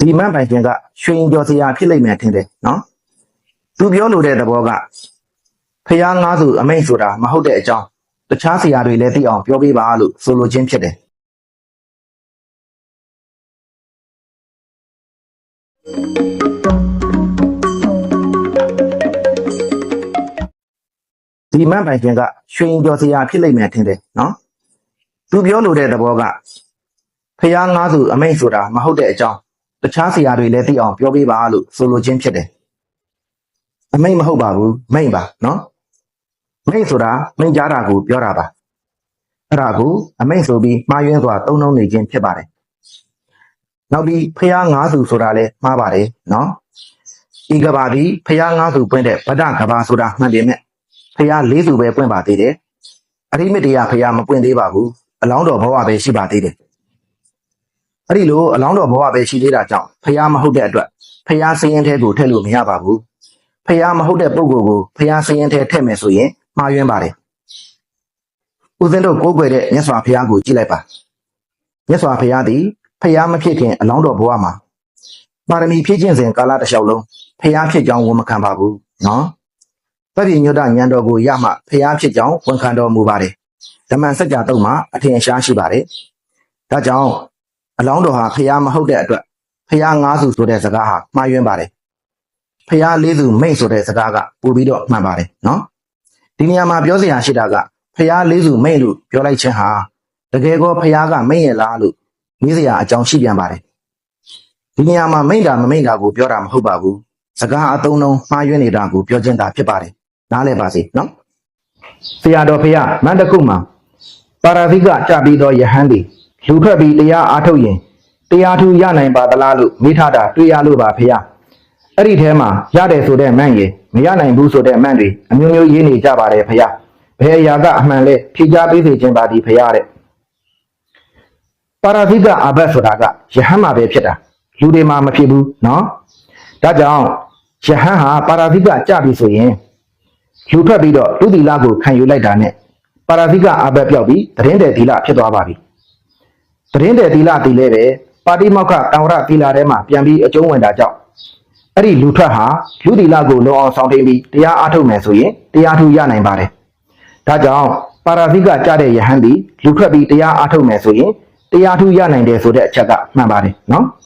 ဒီမန်ပိုင်ရှင်ကရွှေရင်ကျော်စရာဖြစ်လိမ့်မယ်ထင်တယ်နော်သူပြောလိုတဲ့သဘောကဖះငါးစုအမိန့်ဆိုတာမဟုတ်တဲ့အကြောင်းတခြားဆရာတွေလည်းသိအောင်ပြောပေးပါလို့ဆိုလိုခြင်းဖြစ်တယ်ဒီမန်ပိုင်ရှင်ကရွှေရင်ကျော်စရာဖြစ်လိမ့်မယ်ထင်တယ်နော်သူပြောလိုတဲ့သဘောကဖះငါးစုအမိန့်ဆိုတာမဟုတ်တဲ့အကြောင်း တခြားဆရာတွေလည်းသိအောင်ပြောပေးပါလို့ဆိုလိုခြင်းဖြစ်တယ်အမိန့်မဟုတ်ပါဘူးမိန့်ပါနော်မိန့်ဆိုတာမိန့်ကြားတာကိုပြောတာပါအဲ့ဒါကိုအမိန့်ဆိုပြီးမှားယွင်းစွာသုံးနှုံးနေခြင်းဖြစ်ပါတယ်နောက်ပြီးဖះငါးစုဆိုတာလည်းမှားပါတယ်နော်ဤကဘာဒီဖះငါးစုပွင့်တဲ့ဗဒကဘာဆိုတာမှန်တယ်မဲ့ဖះလေးစုပဲပွင့်ပါသေးတယ်အရိမတ္တရာဖះမပွင့်သေးပါဘူးအလောင်းတော်ဘဝပဲရှိပါသေးတယ် အဲ့ဒီလိုအလောင်းတော်ဘဝပဲရှိသေးတာကြောင့်ဖះမဟုတ်တဲ့အတွက်ဖះစည်ရင်ထဲကိုထည့်လို့မရပါဘူးဖះမဟုတ်တဲ့ပုံကိုယ်ကိုဖះစည်ရင်ထဲထည့်မယ်ဆိုရင်မှားယွင်းပါတယ်ဦးဇင်းတို့ကိုးကွယ်တဲ့မြတ်စွာဘုရားကိုကြည့်လိုက်ပါမြတ်စွာဘုရားသည်ဖះမဖြစ်ခင်အလောင်းတော်ဘဝမှာပါရမီဖြည့်ခြင်းစဉ်ကာလတစ်လျှောက်လုံးဖះဖြစ်ကြောင်းဝန်မခံပါဘူးနော်သဗ္ဗညုတဉာဏ်တော်ကိုရမှဖះဖြစ်ကြောင်းဝန်ခံတော်မူပါတယ်ဓမ္မစကြာတုံမှာအထင်ရှားရှိပါတယ်ဒါကြောင့် အလောင်းတော်ဟာဖះမဟုတ်တဲ့အတွက်ဖះငါးစုဆိုတဲ့စကားဟာမှားယွင်းပါတယ်ဖះလေးစုမိတ်ဆိုတဲ့စကားကပို့ပြီးတော့မှန်ပါတယ်နော်ဒီနေရာမှာပြောစရာရှိတာကဖះလေးစုမိတ်လို့ပြောလိုက်ခြင်းဟာတကယ်ကောဖះကမိတ်ရဲ့လားလို့မေးစရာအကြောင်းရှိပြန်ပါတယ်ဒီနေရာမှာမိတ်တာမမိတ်တာကိုပြောတာမဟုတ်ပါဘူးစကားအသုံးလုံးမှားယွင်းနေတာကိုပြောခြင်းသာဖြစ်ပါတယ်နားလည်ပါစေနော်ဆရာတော်ဖះမန္တကုမှာပါရာဇိကကြပြီးသောယဟန်သည် လူထွက်ပြီးတရားအားထုတ်ရင်တရားထူရနိုင်ပါသလားလို့မိထားတာတွေ့ရလို့ပါဖေ။အဲ့ဒီထဲမှာရတယ်ဆိုတဲ့မန့်ရယ်မရနိုင်ဘူးဆိုတဲ့မန့်တွေအမျိုးမျိုးရေးနေကြပါတယ်ဖေ။ဘယ်အရာကအမှန်လဲဖြေချပေးစေခြင်းပါဒီဖေတဲ့။ပါရာဇိကအာဘတ်ဆိုတာကယဟန်မှာပဲဖြစ်တာလူတွေမှာမဖြစ်ဘူးနော်။ဒါကြောင့်ယဟန်ဟာပါရာဇိကကြပြီဆိုရင်လူထွက်ပြီးတော့သူသီလကိုခံယူလိုက်တာနဲ့ပါရာဇိကအာဘတ်ပြောက်ပြီးတရင်တဲ့သီလဖြစ်သွားပါပြီ။ သတင်းတဲ့သီလသီလဲပဲပါတိမောက္ခတံဝရသီလထဲမှာပြန်ပြီးအကျုံးဝင်တာကြောင့်အဲ့ဒီလူထွက်ဟာလူသီလကိုလုံအောင်ဆောင်ထိန်ပြီးတရားအားထုတ်မယ်ဆိုရင်တရားထူရနိုင်ပါတယ်။ဒါကြောင့်ပါရာဇိကကြတဲ့ယဟန်သည်လူထွက်ပြီးတရားအားထုတ်မယ်ဆိုရင်တရားထူရနိုင်တယ်ဆိုတဲ့အချက်ကမှန်ပါတယ်နော်။